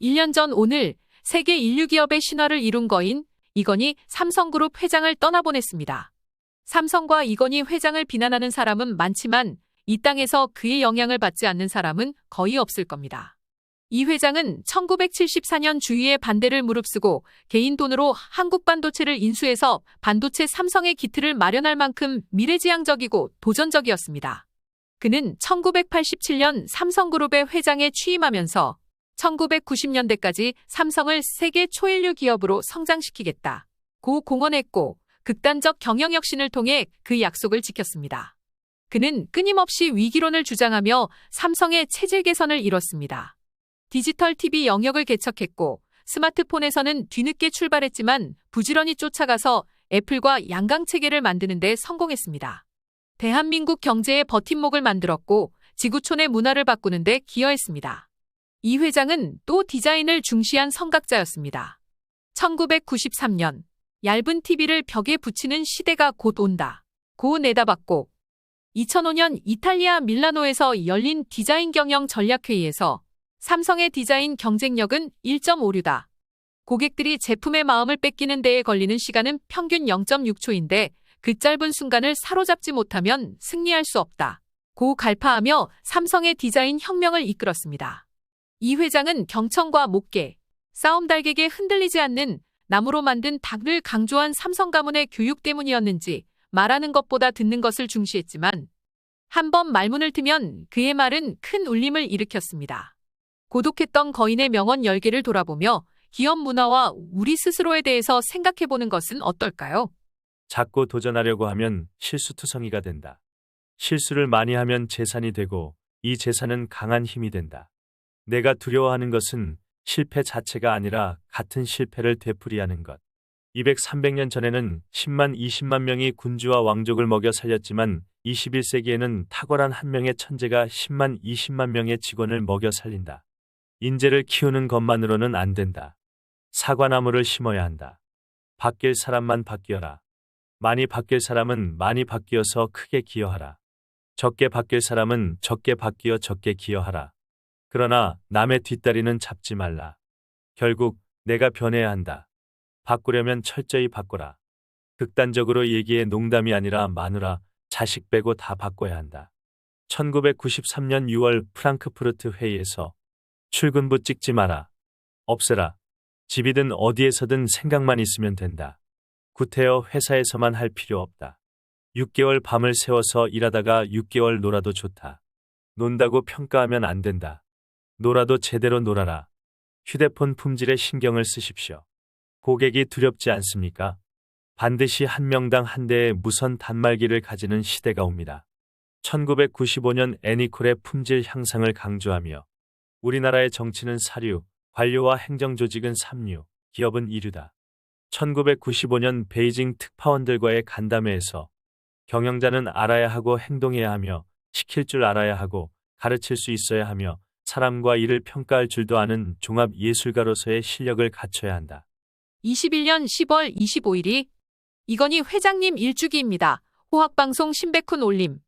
1년 전 오늘 세계 인류 기업의 신화를 이룬 거인 이건희 삼성그룹 회장을 떠나보냈습니다. 삼성과 이건희 회장을 비난하는 사람은 많지만 이 땅에서 그의 영향을 받지 않는 사람은 거의 없을 겁니다. 이 회장은 1974년 주위의 반대를 무릅쓰고 개인 돈으로 한국 반도체를 인수해서 반도체 삼성의 기틀을 마련할 만큼 미래지향적이고 도전적이었습니다. 그는 1987년 삼성그룹의 회장에 취임하면서 1990년대까지 삼성을 세계 초인류 기업으로 성장시키겠다. 고 공언했고 극단적 경영 혁신을 통해 그 약속을 지켰습니다. 그는 끊임없이 위기론을 주장하며 삼성의 체질 개선을 이뤘습니다. 디지털 TV 영역을 개척했고 스마트폰에서는 뒤늦게 출발했지만 부지런히 쫓아가서 애플과 양강 체계를 만드는 데 성공했습니다. 대한민국 경제의 버팀목을 만들었고 지구촌의 문화를 바꾸는 데 기여했습니다. 이 회장은 또 디자인을 중시한 성각자였습니다. 1993년 얇은 TV를 벽에 붙이는 시대가 곧 온다. 고 내다봤고 2005년 이탈리아 밀라노에서 열린 디자인 경영 전략회의에서 삼성의 디자인 경쟁력은 1.56다. 고객들이 제품의 마음을 뺏기는 데에 걸리는 시간은 평균 0.6초인데 그 짧은 순간을 사로잡지 못하면 승리할 수 없다. 고 갈파하며 삼성의 디자인 혁명을 이끌었습니다. 이 회장은 경청과 목계, 싸움 달객에 흔들리지 않는 나무로 만든 닭을 강조한 삼성 가문의 교육 때문이었는지 말하는 것보다 듣는 것을 중시했지만 한 번 말문을 트면 그의 말은 큰 울림을 일으켰습니다. 고독했던 거인의 명언 10개를 돌아보며 기업 문화와 우리 스스로에 대해서 생각해보는 것은 어떨까요? 자꾸 도전하려고 하면 실수투성이가 된다. 실수를 많이 하면 재산이 되고 이 재산은 강한 힘이 된다. 내가 두려워하는 것은 실패 자체가 아니라 같은 실패를 되풀이하는 것. 200, 300년 전에는 10만, 20만 명이 군주와 왕족을 먹여 살렸지만 21세기에는 탁월한 한 명의 천재가 10만, 20만 명의 직원을 먹여 살린다. 인재를 키우는 것만으로는 안 된다. 사과나무를 심어야 한다. 바뀔 사람만 바뀌어라. 많이 바뀔 사람은 많이 바뀌어서 크게 기여하라. 적게 바뀔 사람은 적게 바뀌어 적게 기여하라. 그러나 남의 뒷다리는 잡지 말라. 결국 내가 변해야 한다. 바꾸려면 철저히 바꿔라. 극단적으로 얘기해 농담이 아니라 마누라, 자식 빼고 다 바꿔야 한다. 1993년 6월 프랑크푸르트 회의에서 출근부 찍지 마라. 없애라. 집이든 어디에서든 생각만 있으면 된다. 구태여 회사에서만 할 필요 없다. 6개월 밤을 새워서 일하다가 6개월 놀아도 좋다. 논다고 평가하면 안 된다. 놀아도 제대로 놀아라. 휴대폰 품질에 신경을 쓰십시오. 고객이 두렵지 않습니까? 반드시 한 명당 한 대의 무선 단말기를 가지는 시대가 옵니다. 1995년 애니콜의 품질 향상을 강조하며 우리나라의 정치는 사류, 관료와 행정조직은 삼류, 기업은 이류다. 1995년 베이징 특파원들과의 간담회에서 경영자는 알아야 하고 행동해야 하며 시킬 줄 알아야 하고 가르칠 수 있어야 하며 사람과 일을 평가할 줄도 아는 종합 예술가로서의 실력을 갖춰야 한다. 21년 10월 25일이 이건희 회장님 일주기입니다. 호학방송 신백훈 올림.